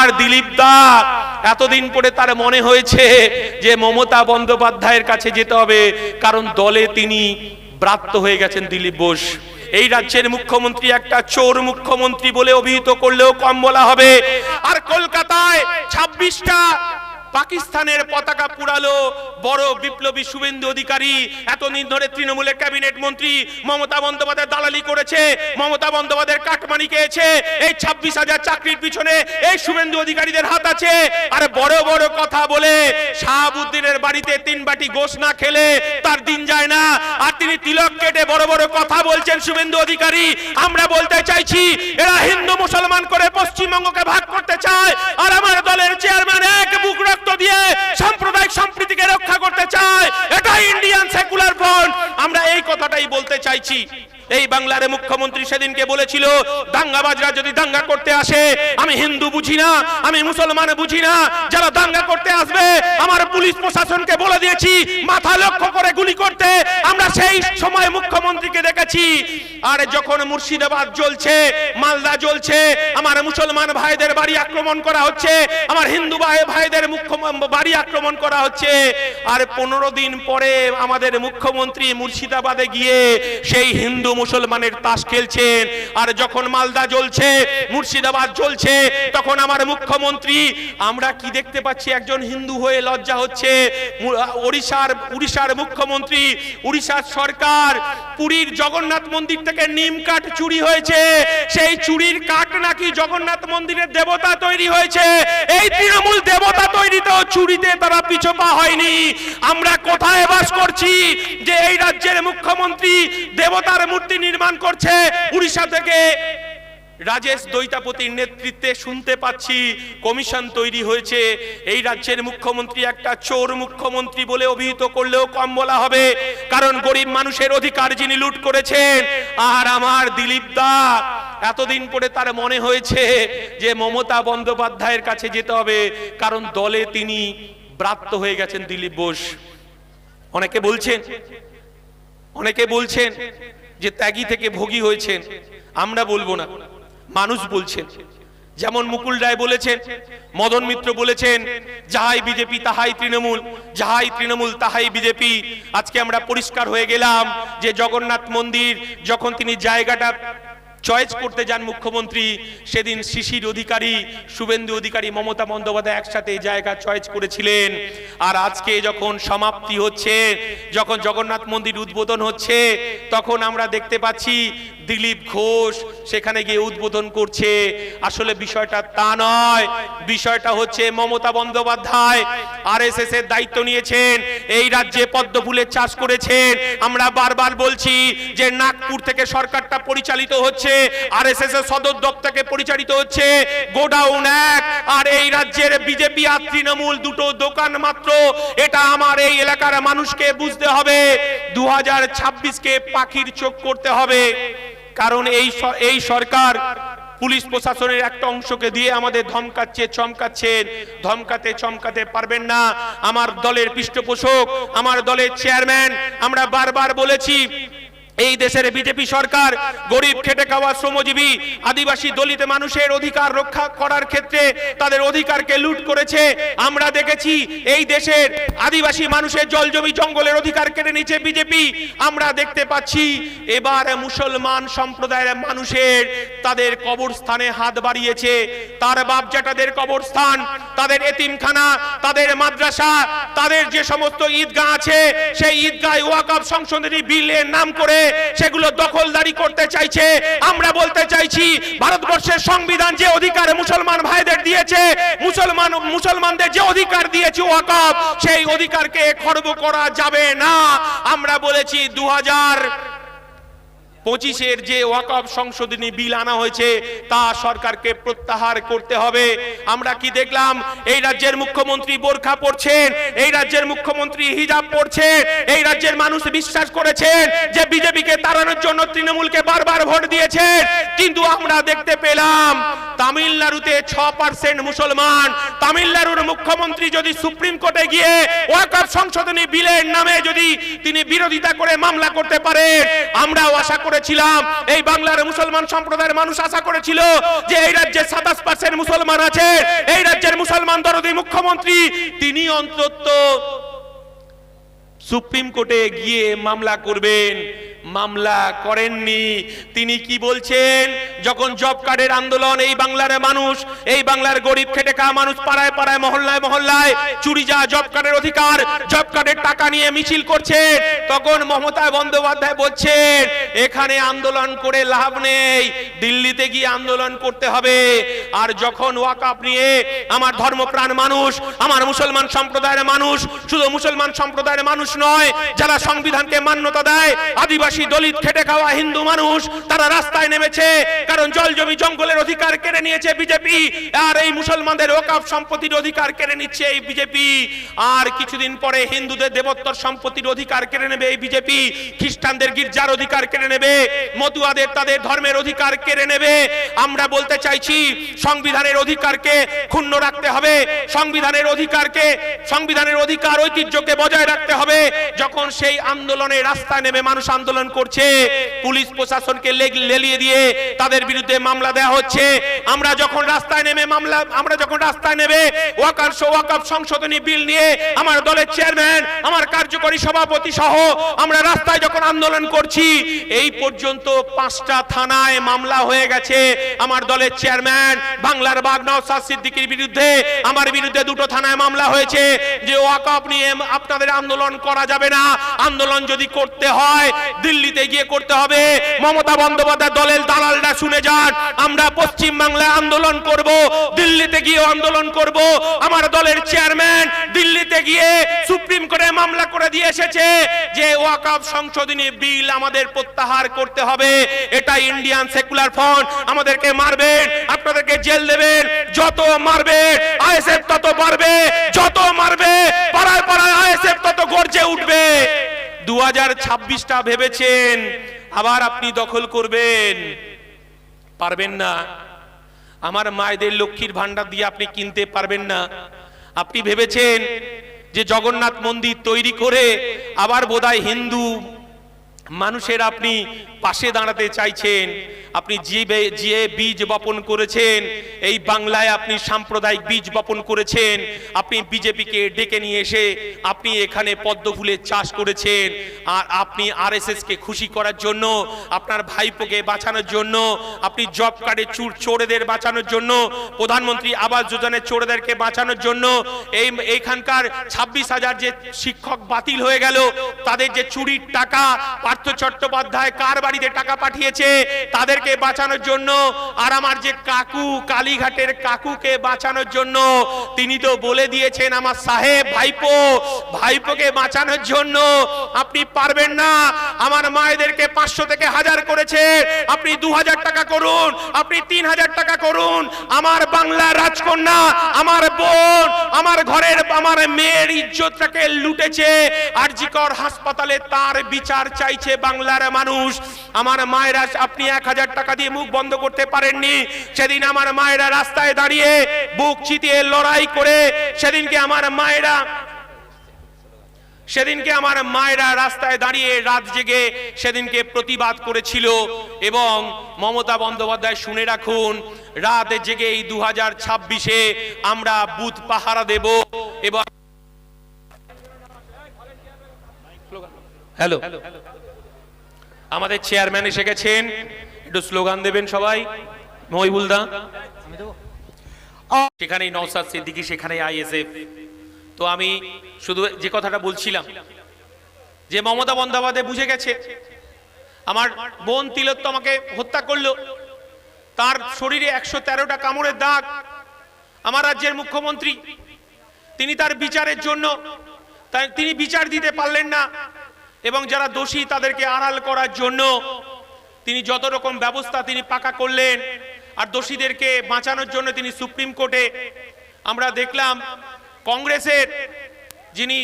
আমার দিলীপ দা, এতদিন পরে তার মনে হয়েছে যে মমতা বন্দ্যোপাধ্যায়ের কাছে যেতে হবে, কারণ দলে তিনি ব্রাত্য হয়ে গেছেন দিলীপ বোস। এই রাজ্যের মুখ্যমন্ত্রী একটা চোর মুখ্যমন্ত্রী বলে অভিহিত করলেও কম বলা হবে। আর কলকাতায় ছাব্বিশটা পাকিস্তানের পতাকা পুরালো বড় বিপ্লবী শুভেন্দু অধিকারী, এতদিন ধরে তৃণমূলের ক্যাবিনেট মন্ত্রী মমতা বন্দ্যোপাধ্যায় দালালি করেছে, মমতা বন্দ্যোপাধ্যায়ের কাটমানি খেয়েছে, এই ছাব্বিশ হাজার চাকরির পিছনে এই শুভেন্দু অধিকারীদের হাত আছে। আর বড় বড় কথা বলে, শাহাবুদ্দিনের বাড়িতে তিন বাটি গোশ না খেলে তার দিন যায় না। আর তিনি তিলক কেটে বড় বড় কথা বলছেন শুভেন্দু অধিকারী। আমরা বলতে চাইছি, এরা হিন্দু মুসলমান করে পশ্চিমবঙ্গকে ভাগ করতে চায়, আর আমার দলের চেয়ারম্যান এক বুক রক্ত দিয়ে সাম্প্রদায়িক সম্প্রীতিকে রক্ষা করতে চায়। এটা ইন্ডিয়ান সেকুলার ফ্রন্ট আমরা এই কথাটাই বলতে চাইছি। এই বাংলার মুখ্যমন্ত্রী সেদিনকে বলেছিল, দাঙ্গাবাজরা যদি দাঙ্গা করতে আসে, আমি হিন্দু বুঝি না, আমি মুসলমান বুঝি না, যারা দাঙ্গা করতে আসবে, আমার পুলিশ প্রশাসনকে বলে দিয়েছি, মাথা লক্ষ্য করে গুলি করতে। আমরা সেই সময় মুখ্যমন্ত্রীকে দেখেছি, আর যখন মুর্শিদাবাদ জ্বলছে, মালদা জ্বলছে, আমার মুসলমান ভাইদের বাড়ি আক্রমণ করা হচ্ছে, আমার হিন্দু ভাই, ভাইদের মুখ্য বাড়ি আক্রমণ করা হচ্ছে, আর পনেরো দিন পরে আমাদের মুখ্যমন্ত্রী মুর্শিদাবাদে গিয়ে সেই হিন্দু মুসলমানের তাস খেলছেন। আর যখন মালদা জ্বলছে, মুর্শিদাবাদ জ্বলছে, তখন আমার মুখ্যমন্ত্রী, আমরা কি দেখতে পাচ্ছি? একজন হিন্দু হয়ে লজ্জা হচ্ছে। ওড়িশার, উড়িষ্যার মুখ্যমন্ত্রী, উড়িষ্যার সরকার, পুরীর জগন্নাথ মন্দির থেকে নিম কাঠ চুরি হয়েছে। সেই চুরির কাঠ নাকি জগন্নাথ মন্দিরের দেবতা তৈরি হয়েছে। এই তৃণমূল দেবতা তৈরিতেও চুরিতে তারা পিছপা হয়নি। আমরা কোথায় বাস করছি? যে এই রাজ্যের মুখ্যমন্ত্রী দেবতার মূর্তি নির্মাণ করছে। উড়িষ্যা থেকে রাজেশ দৈতাপতির নেতৃত্বে শুনতে পাচ্ছি, কমিশন তৈরি হয়েছে। এই রাজ্যের মুখ্যমন্ত্রী একটা চোর মুখ্যমন্ত্রী বলে অভিহিত করলেও কম বলা হবে। কারণ গরিব মানুষের অধিকার যিনি লুট করেছেন, আর আমার দিলীপ দা, এতদিন পরে তার মনে হয়েছে যে মমতা বন্দ্যোপাধ্যায়ের কাছে যেতে হবে। কারণ দলে তিনি ব্রাত্য হয়ে গেছেন দিলীপ বোস। অনেকে বলছেন অনেকে বলছেন যে ত্যাগী থেকে ভোগী হয়েছেন, আমরা বলব না। মানুষ বলছেন। যেমন মুকুল রায় বলেছেন, মদন মিত্র বলেছেন, যাহাই বিজেপি, তাহাই তৃণমূল, যাহাই তৃণমূল, তাহাই বিজেপি। আজকে আমরা পরিষ্কার হয়ে গেলাম যে জগন্নাথ মন্দির, যখন তিনি জায়গাটা চয়েস করতে যান মুখ্যমন্ত্রী। সেদিন শিশির অধিকারী, শুভেন্দু অধিকারী মমতা বন্দ্যোপাধ্যায় একসাথে জায়গা চয়েস করেছিলেন। আর আজকে যখন সমাপ্তি হচ্ছে, যখন জগন্নাথ মন্দির উদ্বোধন হচ্ছে, তখন আমরা দেখতে পাচ্ছি দিলীপ ঘোষ সেখানে গিয়ে উদ্বোধন করছে। আসলে বিষয়টা তা নয়। বিষয়টা হচ্ছে মমতা বন্দ্যোপাধ্যায় আরএসএস এর দায়িত্ব নিয়েছেন। এই রাজ্যে পদ্ম ফুলের চাষ করেছেন। আমরা বারবার বলছি যে নাগপুর থেকে সরকারটা পরিচালিত হচ্ছে, আরএসএস এর সদর দপ্তর থেকে পরিচালিত হচ্ছে। গোডাউন এক আর এই রাজ্যের বিজেপি আর তৃণমূল দুটো দোকান মাত্র। এটা আমার এই এলাকার মানুষকে বুঝতে হবে। দু হাজার ছাব্বিশ কে পাখির চোখ করতে হবে। কারণ এই এই সরকার পুলিশ প্রশাসনের একটা অংশকে দিয়ে আমাদের ধমকাচ্ছে, চমকাচ্ছেন। ধমকাতে, চমকাতে পারবেন না। আমার দলের পৃষ্ঠপোষক, আমার দলের চেয়ারম্যান, আমরা বারবার বলেছি এই দেশের বিজেপি সরকার গরিব খেটে খাওয়া শ্রমজীবী, আদিবাসী, দলিত মানুষের অধিকার রক্ষা করার ক্ষেত্রে তাদের অধিকারকে লুট করেছে। আমরা দেখেছি এই দেশের আদিবাসী মানুষের জল জমি জঙ্গলের অধিকার কেটে নিচ্ছে বিজেপি। আমরা দেখতে পাচ্ছি এবার মুসলমান সম্প্রদায়ের মানুষের তাদের কবরস্থানে হাত বাড়িয়েছে। তার বাপ জ্যাঠাদের কবরস্থান, তাদের এতিমখানা, তাদের মাদ্রাসা, তাদের যে সমস্ত ঈদগাহ আছে, সেই ঈদগাহ ওয়াকাব সংশোধনী বিলের নাম করে সেগুলো দখলদারি করতে চাইছে। আমরা বলতে চাইছি, ভারতবর্ষের সংবিধান যে অধিকার মুসলমান ভাইদের দিয়েছে, মুসলমান, মুসলমানদের যে অধিকার দিয়েছে ওয়াকফ, সেই অধিকারকে খর্ব করা যাবে না। আমরা বলেছি দু হাজার পঁচিশের যে ওয়াকফ সংশোধনী বিল আনা হয়েছে, তা সরকারকে প্রত্যাহার করতে হবে। আমরা কি দেখলাম? এই রাজ্যের মুখ্যমন্ত্রী বোরখা পড়ছেন এই রাজ্যের মুখ্যমন্ত্রী হিজাব পড়ছেন এই রাজ্যের মানুষ বিশ্বাস করেছেন যে বিজেপিকে তাড়ানোর জন্য তৃণমূলকে বারবার ভোট দিয়েছেন। কিন্তু আমরা দেখতে পেলাম, তামিলনাড়ুতে ছ পার্সেন্ট মুসলমান। তামিলনাড়ুর মুখ্যমন্ত্রী যদি সুপ্রিম কোর্টে গিয়ে ওয়াকফ সংশোধনী বিলের নামে যদি তিনি বিরোধিতা করে মামলা করতে পারেন, আমরাও আশা করেছিলাম। এই বাংলার মুসলমান সম্প্রদায়ের মানুষ আশা করেছিল যে এই রাজ্যে সাতাশ পার্সেন্ট মুসলমান আছে। এই রাজ্যের মুসলমান দরদি মুখ্যমন্ত্রী, তিনি অন্তত সুপ্রিম কোর্টে গিয়ে মামলা করবেন। মামলা করেননি। তিনি কি বলছেন? যখন জব কার্ডের আন্দোলন, এই বাংলার মানুষ, এই বাংলার গরিব খেটে খাওয়া মানুষ পাড়ায় পাড়ায়, মহল্লায় মহল্লায়, চুরি যা জব কার্ডের অধিকার, জব কার্ডের টাকা নিয়ে মিছিল করছে তখন মমতা বন্দ্যোপাধ্যায় বলছেন, এখানে আন্দোলন করে লাভ নেই, দিল্লিতে গিয়ে আন্দোলন করতে হবে। আর যখন ওয়াকাপ নিয়ে আমার ধর্মপ্রাণ মানুষ, আমার মুসলমান সম্প্রদায়ের মানুষ, শুধু মুসলমান সম্প্রদায়ের মানুষ নয়, যারা সংবিধানকে মান্যতা দেয়, আদিবাসী দলিত খেটে খাওয়া হিন্দু মানুষ তারা রাস্তায় নেমেছে। কারণ জল জমি জঙ্গলের অধিকার কেড়ে নিয়েছে বিজেপি। আর এই মুসলমানদের ওকাফ সম্পত্তির অধিকার কেড়ে নিচ্ছে এই বিজেপি। আর কিছুদিন পরে হিন্দুদের দেবত্বর সম্পত্তির অধিকার কেড়ে নেবে এই বিজেপি। খ্রিস্টানদের গির্জার অধিকার কেড়ে নেবে। মতুয়াদের তাদের ধর্মের অধিকার কেড়ে নেবে। আমরা বলতে চাইছি, সংবিধানের অধিকারকে ক্ষুণ্ণ রাখতে হবে। সংবিধানের অধিকারকে, সংবিধানের অধিকার ঐতিহ্যকে বজায় রাখতে হবে। যখন সেই আন্দোলনে রাস্তায় নেমে মানুষ আন্দোলন করছে, পুলিশ প্রশাসনকে লেলিয়ে দিয়ে তাদের বিরুদ্ধে মামলা দেওয়া হচ্ছে। আমরা যখন রাস্তায় নেমে মামলা আমরা যখন রাস্তায় নেমে ওয়াকার ওয়াকাফ সংশোধনী বিল নিয়ে আমার দলের চেয়ারম্যান, আমার কার্যকরী সভাপতি সহ আমরা রাস্তায় যখন আন্দোলন করছি, এই পর্যন্ত পাঁচটা থানায় মামলা হয়ে গেছে। আমার দলের চেয়ারম্যান, বাংলার বাগ নওসাদ সিদ্দিকীর বিরুদ্ধে আমার বিরুদ্ধে দুটো থানায় মামলা হয়েছে। যে ওয়াকফ নিয়ে আপনাদের আন্দোলন করা যাবে না। আন্দোলন যদি করতে হয় দিল্লিতে গিয়ে করতে হবে। মমতা বন্দ্যোপাধ্যায় দলের দালালরা শুনে যান আমরা পশ্চিম বাংলায় আন্দোলন করব, দিল্লিতে গিয়ে আন্দোলন করব। আমার দলের চেয়ারম্যান দিল্লিতে গিয়ে সুপ্রিম কোর্টে মামলা করে দিয়ে এসেছে যে ওয়াকফ সংশোধনী বিল আমাদের প্রত্যাহার করতে হবে। এটা ইন্ডিয়ান সেকুলার ফ্রন্ট। আমাদেরকে মারবেন, আপনাদেরকে জেল দেবেন। যত মারবে, আইএসএফ তত পারবে যত মারবে, পাড়ায় পাড়ায় আইএসএফ তত গর্জে উঠবে। দু হাজার ছাব্বিশটা ভেবেছেন, আবার আপনি দখল করবেন। পারবেন না। আমার মায়েদের লক্ষ্মীর ভান্ডার দিয়ে আপনি কিনতে পারবেন না। আপনি ভেবেছেন যে জগন্নাথ মন্দির তৈরি করে আবার বোধহয় হিন্দু মানুষের আপনি পাশে দাঁড়াতে চাইছেন, আপনি যে বে- যে বীজ বপন করেছেন, এই বাংলায় আপনি সাম্প্রদায়িক বীজ বপন করেছেন, আপনি বিজেপিকে ডেকে নিয়ে এসে আপনি এখানে পদ্ম ফুলের চাষ করেছেন, আর আপনি আরএসএস কে খুশি করার জন্য, আপনার ভাইপোকে বাঁচানোর জন্য, আপনি জব কার্ডে চুর চোরেদের বাঁচানোর জন্য, প্রধানমন্ত্রী আবাস যোজনার চোরেদেরকে বাঁচানোর জন্য, এই এইখানকার ছাব্বিশ হাজার যে শিক্ষক বাতিল হয়ে গেল, তাদের যে চুরির টাকা পার্থ চট্টোপাধ্যায় কার বাড়িতে টাকা পাঠিয়েছে? তাদেরকে বাঁচানোর জন্য আর আমার যে কাকু, কালীঘাটের কাকুকে বাঁচানোর জন্য, তিনি তো বলে দিয়েছেন আমার সাহেব, ভাইপো, ভাইপোকে বাঁচানোর জন্য। আপনি পারবেন না, আমার মায়েদেরকে পাঁচশো থেকে হাজার করেছে। আপনি দু হাজার টাকা করুন, আপনি তিন হাজার টাকা করুন। আমার বাংলার রাজকন্যা, আমার বোন, আমার ঘরের, আমার মেয়ের ইজ্জতটাকে লুটেছে। আরজিকর হাসপাতালে তার বিচার চাইছে। বাংলার মানুষ। আমার মায়েরা আপনি এক হাজার টাকা দিয়ে মুখ বন্ধ করতে পারেননি। সেদিন আমার মায়েরা রাস্তায় দাঁড়িয়ে বুক চিতিয়ে লড়াই করে সেদিনকে আমার মায়েরা সেদিনকে আমার মায়েরা রাস্তায় দাঁড়িয়ে রাত জেগে সেদিনকে প্রতিবাদ করেছিল। এবং মমতা বন্দ্যোপাধ্যায় শুনে রাখুন রাত জেগে এই দু হাজার ছাব্বিশে আমরা বুথ পাহারা দেব এবং হ্যালো। আমাদের চেয়ারম্যান এসে গেছেন। একটু স্লোগান দেবেন সবাই। মহিবুল দা। সেখানেই নওসাদ সিদ্দিকী সেখানে আইএসএফ। তো আমি শুধু যে কথাটা বলছিলাম, যে মমতা বন্দ্যোপাধ্যায় বুঝে গেছে। আমার বোন তিলোত্তমাকে হত্যা করল। তার শরীরে একশো তেরোটা কামড়ের দাগ। আমার রাজ্যের মুখ্যমন্ত্রী, তিনি তার বিচারের জন্য তিনি বিচার দিতে পারলেন না। এবং যারা দোষী তাদেরকে আড়াল করার জন্য তিনি যত রকম ব্যবস্থা তিনি পাকা করলেন, আর দোষীদেরকে বাঁচানোর জন্য তিনি সুপ্রিম কোর্টে আমরা দেখলাম কংগ্রেসের যিনি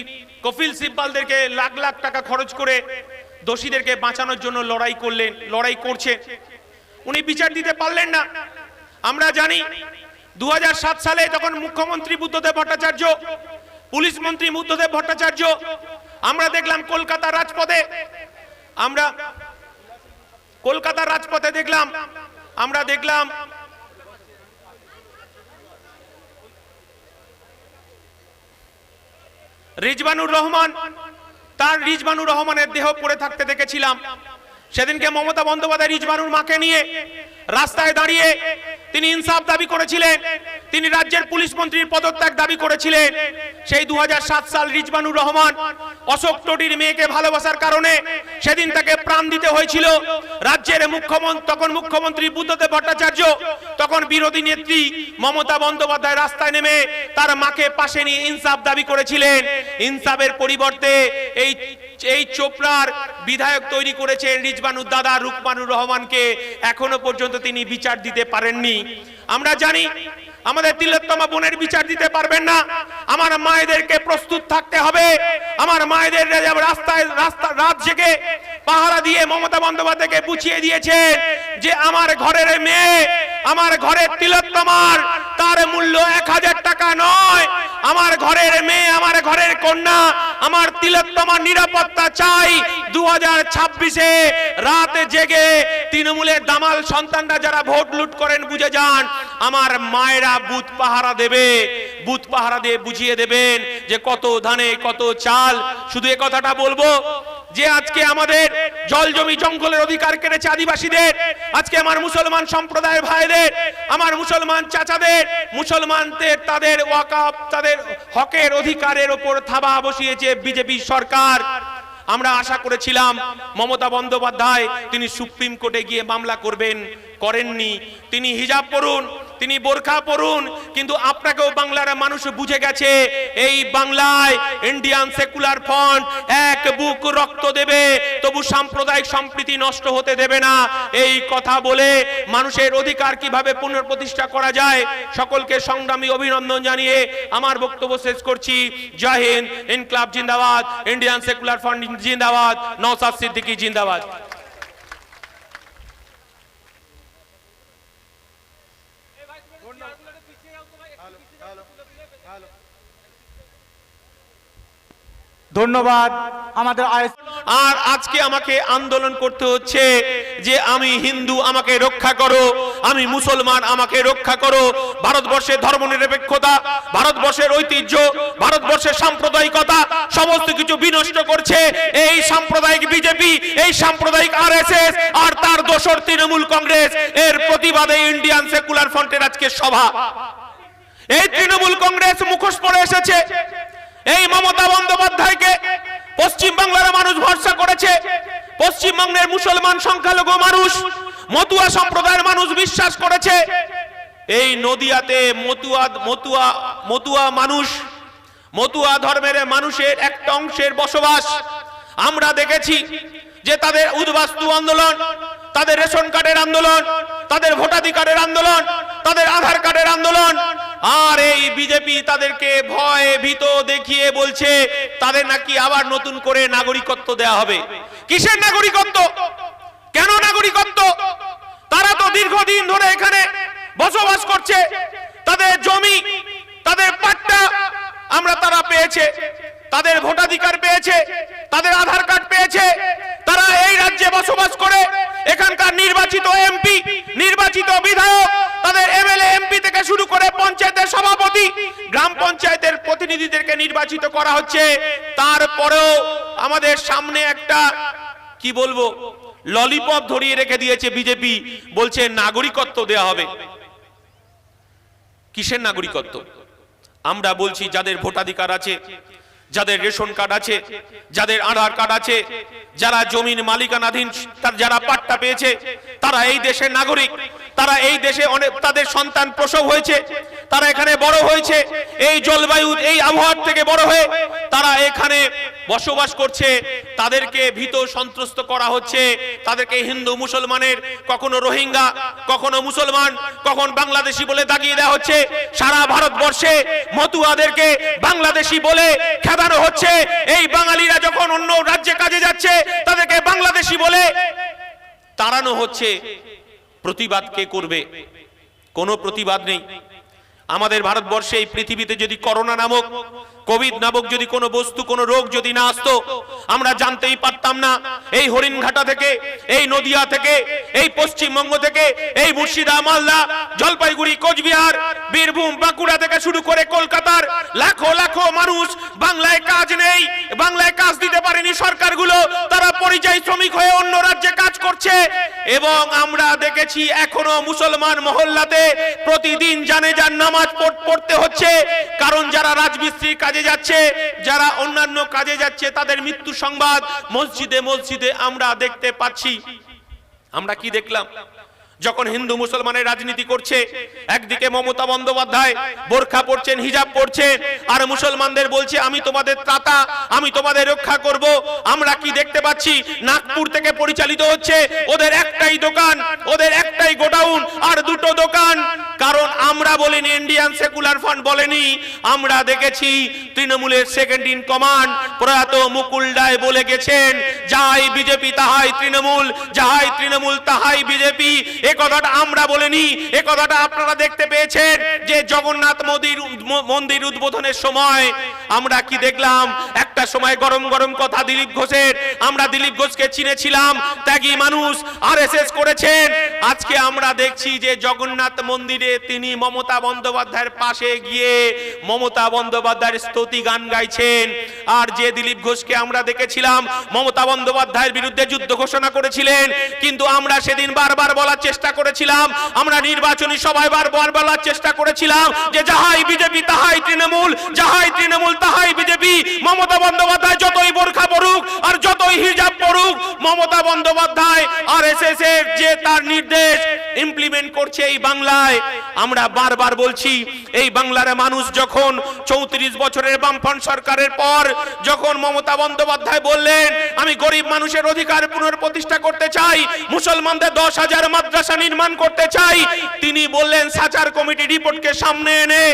কপিল সিব্বালদেরকে লাখ লাখ টাকা খরচ করে দোষীদেরকে বাঁচানোর জন্য লড়াই করলেন, লড়াই করছে উনি বিচার দিতে পারলেন না। আমরা জানি দু হাজার সাত সালে তখন মুখ্যমন্ত্রী বুদ্ধদেব ভট্টাচার্য, পুলিশ মন্ত্রী বুদ্ধদেব ভট্টাচার্য আমরা দেখলাম কলকাতা রাজপথে। আমরা কলকাতা রাজপথে দেখলাম। আমরা দেখলাম রিজবানুর রহমান, তার রিজবানুর রহমানের দেহ পড়ে থাকতে দেখেছিলাম। সেদিনকে মমতা বন্দ্যোপাধ্যায় রিজবানুর মাকে নিয়ে রাস্তায় দাঁড়িয়ে তিনি ইনসাফ দাবি করেছিলেন, তিনি রাজ্যের পুলিশ মন্ত্রীর পদত্যাগ দাবি করেছিলেন। সেই দু সাল রিজবানুর রহমান অশোক টোটির মেয়েকে ভালোবাসার কারণে সেদিন তাকে প্রাণ দিতে হয়েছিল। রাজ্যের মুখ্যমন্ত্রী, তখন মুখ্যমন্ত্রী বুদ্ধদেব ভট্টাচার্য, তখন বিরোধী নেত্রী মমতা বন্দ্যোপাধ্যায় রাস্তায় নেমে তার মাকে পাশে নিয়ে ইনসাফ দাবি করেছিলেন। ইনসাফের পরিবর্তে এই এই চোপড়ার বিধায়ক তৈরি করেছেন রিজবানুর দাদা রুকমানুর রহমানকে। এখনও পর্যন্ত তিনি বিচার দিতে পারেননি। আমরা জানি আমাদের তিলোত্তমা বোনের বিচার দিতে পারবেন না। আমার মায়েদেরকে প্রস্তুত থাকতে হবে। আমার মায়েদের রাস্তায়, রাস্তা, রাত জেগে পাহারা দিয়ে মমতা বন্দ্যোপাধ্যায়কে বুঝিয়ে দিয়েছে যে আমার ঘরের মেয়ে, আমার ঘরের তিলোত্তমার তার মূল্য এক হাজার টাকা নয়। আমার ঘরের মেয়ে, আমার ঘরের কন্যা, আমার তিলোত্তমার নিরাপত্তা চাই। দু হাজার ছাব্বিশে রাত জেগে তৃণমূলের দামাল সন্তানরা যারা ভোট লুট করেন, বুঝে যান, আমার মায়েরা বুথ পাহারা দেবে। বুথ পাহারা দিয়ে বুঝিয়ে দেবেন যে কত ধানে, কত চাল। শুধু এ কথাটা বলব যে আজকে আমাদের জল জমি জঙ্গলের অধিকার কেড়েছে আদিবাসীদের, আজকে আমার মুসলমান সম্প্রদায়ের ভাইদের, আমার মুসলমান চাচাদের, মুসলমানদের তাদের ওয়াকাপ তাদের হকের অধিকারের ওপর থাবা বসিয়েছে বিজেপি সরকার। আমরা আশা করেছিলাম মমতা বন্দ্যোপাধ্যায় তিনি সুপ্রিম কোর্টে গিয়ে মামলা করবেন, করেননি। তিনি হিজাব পরুন তিনি বোরখা পরুন, কিন্তু আপনাকেও বাংলার মানুষ বুঝে গেছে, এই বাংলায় ইন্ডিয়ান সেকুলার ফ্রন্ট এক বুক রক্ত দেবে, তবু সাম্প্রদায়িক সম্প্রীতি নষ্ট হতে দেবে না। এই কথা বলে মানুষের অধিকার কীভাবে পুনঃপ্রতিষ্ঠা করা যায়, সকলকে সংগ্রামী অভিনন্দন জানিয়ে আমার বক্তব্য শেষ করছি। জয় হিন্দ, ইনকলাব জিন্দাবাদ ইন্ডিয়ান সেকুলার ফ্রন্ট জিন্দাবাদ নওসাদ সিদ্দিকী জিন্দাবাদ। ধন্যবাদ আমাদের আর আজকে আমাকে আন্দোলন করতে হচ্ছে যে আমি হিন্দু, আমাকে রক্ষা করো, আমি মুসলমান, আমাকে রক্ষা করো। ভারতবর্ষের ধর্মনিরপেক্ষতা, ভারতবর্ষের ঐতিহ্য, ভারতবর্ষের সাম্প্রদায়িকতা, সমস্ত কিছু বিনষ্ট করছে এই সাম্প্রদায়িক বিজেপি, এই সাম্প্রদায়িক আরএসএস আর তার দোসর তৃণমূল কংগ্রেস। এর প্রতিবাদে ইন্ডিয়ান সেকুলার ফ্রন্টের আজকে সভা। এই তৃণমূল কংগ্রেস মুখোশ পড়ে এসেছে। এই মমতা বন্দ্যোপাধ্যায়কে পশ্চিম বাংলার মানুষ ভরসা করেছে। পশ্চিমবঙ্গের মুসলমান সংখ্যালঘু মানুষ, মতুয়া সম্প্রদায়ের মানুষ বিশ্বাস করেছে। এই নদিয়াতে মতুয়া মতুয়া মতুয়া মানুষ, মতুয়া ধর্মের মানুষের একটা অংশের বসবাস আমরা দেখেছি। যে তাদের উদ্বাস্তু আন্দোলন, তাদের রেশন কার্ডের আন্দোলন, তাদের ভোটাধিকারের আন্দোলন, তাদের আধার কার্ডের আন্দোলন, আর এই বিজেপি তাদেরকে ভয় ভীত দেখিয়ে বলছে, তাদের নাকি আবার নতুন করে নাগরিকত্ব দেয়া হবে। কিসের নাগরিকত্ব? কেন নাগরিকত্ব? তারা তো দীর্ঘদিন ধরে এখানে বসবাস করছে। তাদের জমি, তাদের পাট্টা আমরা তারা পেয়েছে। তাদের ভোটাধিকার পেয়েছে, তাদের আধার কার্ড পেয়েছে, তারা এই রাজ্যে বসবাস করে। এখানকার নির্বাচিত এমপি, নির্বাচিত বিধায়ক, তাদের এমএলএ, এমপি থেকে শুরু করে পঞ্চায়েতের সভাপতি, গ্রাম পঞ্চায়েতের প্রতিনিধিদেরকে নির্বাচিত করা হচ্ছে। তারপরেও আমাদের সামনে একটা, কি বলব, ললিপপ ধরিয়ে রেখে দিয়েছে বিজেপি। বলছে, নাগরিকত্ব দেয়া হবে। কিসের নাগরিকত্ব? আমরা বলছি, যাদের ভোটাধিকার আছে যাদের রেশন কার্ড আছে, যাদের আধার কার্ড আছে, যারা জমির মালিকানাধীন যারা পাট্টা পেয়েছে, তারা এই দেশের নাগরিক। তারা এই দেশে অনেক তাদের সন্তান প্রসব হয়েছে, তারা এখানে বড় হয়েছে, এই জলবায়ু, এই আবহাওয়ার থেকে বড় হয়ে তারা এখানে বসবাস করছে, তাদেরকে ভীত সন্ত্রস্ত করা হচ্ছে, তাদেরকে হিন্দু মুসলমানের, কখনো রোহিঙ্গা, কখনো মুসলমান, কখন বাংলাদেশি বলে দাগিয়ে দেওয়া হচ্ছে, সারা ভারতবর্ষে মতুয়াদেরকে বাংলাদেশি বলে খেদানো হচ্ছে, এই বাঙালিরা যখন অন্য রাজ্যে কাজে যাচ্ছে, তাদেরকে বাংলাদেশি বলে তাড়ানো হচ্ছে। প্রতিবাদ কে করবে? কোনো প্রতিবাদ নেই। আমাদের ভারতবর্ষে এই পৃথিবীতে যদি করোনা নামক কোভিড নামক যদি কোনো বস্তু, কোনো রোগ যদি না আসতো, আমরা জানতেই পারতাম না। এই হরিণঘাটা থেকে, এই নদিয়া থেকে, এই পশ্চিমবঙ্গ থেকে, এই মুর্শিদা মালদা, জলপাইগুড়ি, কোচবিহার, বীরভূম, বাঁকুড়া থেকে শুরু করে কলকাতার লাখো লাখো মানুষ বাংলায় কাজ নেই, বাংলায় কাজ দিতে পারেনি সরকারগুলো। তারা পরিযায়ী শ্রমিক হয়ে অন্য রাজ্যে কাজ করছে। এবং আমরা দেখেছি এখনও মুসলমান মহল্লাতে প্রতিদিন জানে যার নামাজ পড়- পড়তে হচ্ছে। কারণ যারা রাজমিস্ত্রির কাজে যাচ্ছে, যারা অন্যান্য কাজে যাচ্ছে, তাদের মৃত্যু সংবাদ মসজিদে মসজিদে আমরা দেখতে পাচ্ছি। আমরা কি দেখলাম? যখন হিন্দু মুসলমানের রাজনীতি করছে, একদিকে মমতা বন্দ্যোপাধ্যায় বোরখা পড়ছেন হিজাব পড়ছেন আর মুসলমানদের বলছে, আমি তোমাদের ত্রাতা, আমি তোমাদের রক্ষা করব। আমরা কি দেখতে পাচ্ছি? নাগপুর থেকে পরিচালিত হচ্ছে, ওদের একটাই দোকান, ওদের একটাই গোডাউন আর দুটো দোকান। কারণ আমরা বলিনি ইন্ডিয়ান সেকুলার ফান্ড বলেনি। আমরা দেখেছি তৃণমূলের সেকেন্ড ইন কমান্ড প্রয়াত মুকুল রায় বলে গেছেন যাহাই বিজেপি, তাহাই তৃণমূল, যাহাই তৃণমূল, তাহাই বিজেপি। এ কথাটা আমরা বলিনি। এ কথাটা আপনারা দেখতে পেয়েছেন যে জগন্নাথ উদ্ম- মন্দির উদ্বোধনের সময় আমরা কি দেখলাম? একটা সময় গরম গরম কথা দিলীপ ঘোষের। আমরা দিলীপ ঘোষকে চিনেছিলাম। ত্যাগী মানুষ, আরএসএস করেছেন। আজকে আমরা দেখছি যে জগন্নাথ মন্দিরে তিনি মমতা বন্দ্যোপাধ্যায়ের পাশে গিয়ে মমতা বন্দ্যোপাধ্যায়ের স্তুতি গান গাইছেন। আর যে দিলীপ ঘোষকে আমরা দেখেছিলাম, মমতা বন্দ্যোপাধ্যায়ের বিরুদ্ধে যুদ্ধ ঘোষণা করেছিলেন, কিন্তু আমরা সেদিন বারবার বলার চেষ্টা করেছিলাম, আমরা নির্বাচনী সভায় বারবার বলার চেষ্টা করেছিলাম যে যাহাই বিজেপি তাহাই তৃণমূল, যাহাই তৃণমূল তাহাই বিজেপি, মমতা বন্দ্যোপাধ্যায় যতই বোরখা পড়ুক আর যতই হিজাব পড়ুক মমতা বন্দ্যোপাধ্যায় আর এস এর যে তার নির্দেশ dead ইমপ্লিমেন্ট করছে এই বাংলায়। আমরা বারবার বলছি, এই বাংলার মানুষ যখন চৌত্রিশ বছরের বামফ্রন্ট সরকারের পর যখন মমতা বন্দ্যোপাধ্যায় বললেন, আমি গরিব মানুষের অধিকার পুনঃপ্রতিষ্ঠা করতে চাই, মুসলমানদের দশ হাজার মাদ্রাসা নির্মাণ করতে চাই, তিনি বললেন, সাচার কমিটি রিপোর্টকে সামনে এনে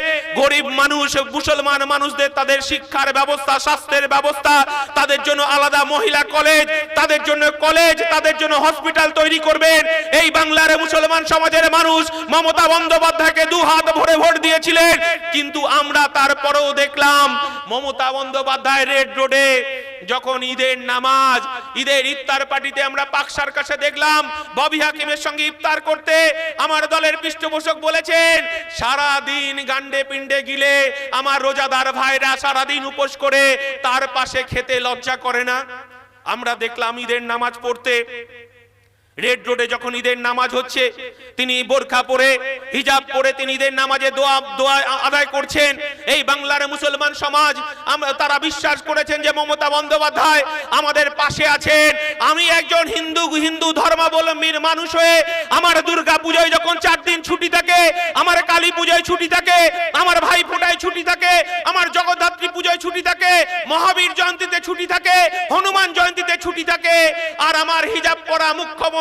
গরিব মানুষ, মুসলমান মানুষদের তাদের শিক্ষার ব্যবস্থা, স্বাস্থ্যের ব্যবস্থা, তাদের জন্য আলাদা মহিলা কলেজ, তাদের জন্য কলেজ, তাদের জন্য হসপিটাল তৈরি করবেন, এই বাংলার মুসলমান সমাজের মানুষ মমতা বন্দ্যোপাধ্যায়কে দু হাত ভরে ভোট দিয়েছিলেন। কিন্তু আমরা তারপরেও দেখলাম মমতা বন্দ্যোপাধ্যায় রেড রোডে যখন ঈদের নামাজ, ঈদের ইফতার পার্টিতে আমরা পাকসার কাছে দেখলাম ববি হাকিমের সঙ্গে ইফতার করতে আমার দলের পৃষ্ঠপোষক বলেছেন সারা দিন গান্ডে পিণ্ডে গিলে আমার রোজাদার ভাইরা সারা দিন উপোস করে তার পাশে খেতে লজ্জা করে না। আমরা দেখলাম ঈদের নামাজ পড়তে রেড রোডে যখন ঈদের নামাজ হচ্ছে, তিনি বোরখা পরে, হিজাব পরে তিনি ঈদের নামাজে দোয়া দোয়া আদায় করছেন। এই বাংলার মুসলমান সমাজ তারা বিশ্বাস করেছেন যে মমতা বন্দ্যোপাধ্যায় আমাদের পাশে আছেন। আমি একজন হিন্দু হিন্দু ধর্মাবলম্বীর মানুষ হয়ে আমার দুর্গা পুজোয় যখন চার দিন ছুটি থাকে, আমার কালী পুজোয় ছুটি থাকে, আমার ভাই ফোটায় ছুটি থাকে, আমার জগদ্ধাত্রী পুজোয় ছুটি থাকে, মহাবীর জয়ন্তীতে ছুটি থাকে, হনুমান জয়ন্তীতে ছুটি থাকে, আর আমার হিজাব পরা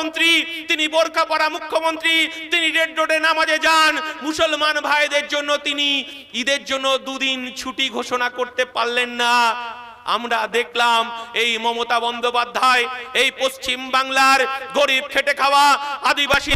মুখ্যমন্ত্রী, তিনি বোরখা পরা মুখ্যমন্ত্রী, তিনি রেড রোডে নামাজে যান। মুসলমান ভাইদের জন্য তিনি ঈদের জন্য দুদিন ছুটি ঘোষণা করতে পারলেন না। আমরা দেখলাম এই মমতা বন্দ্যোপাধ্যায়, এই পশ্চিম বাংলার গরিব খেটে খাওয়া আদিবাসী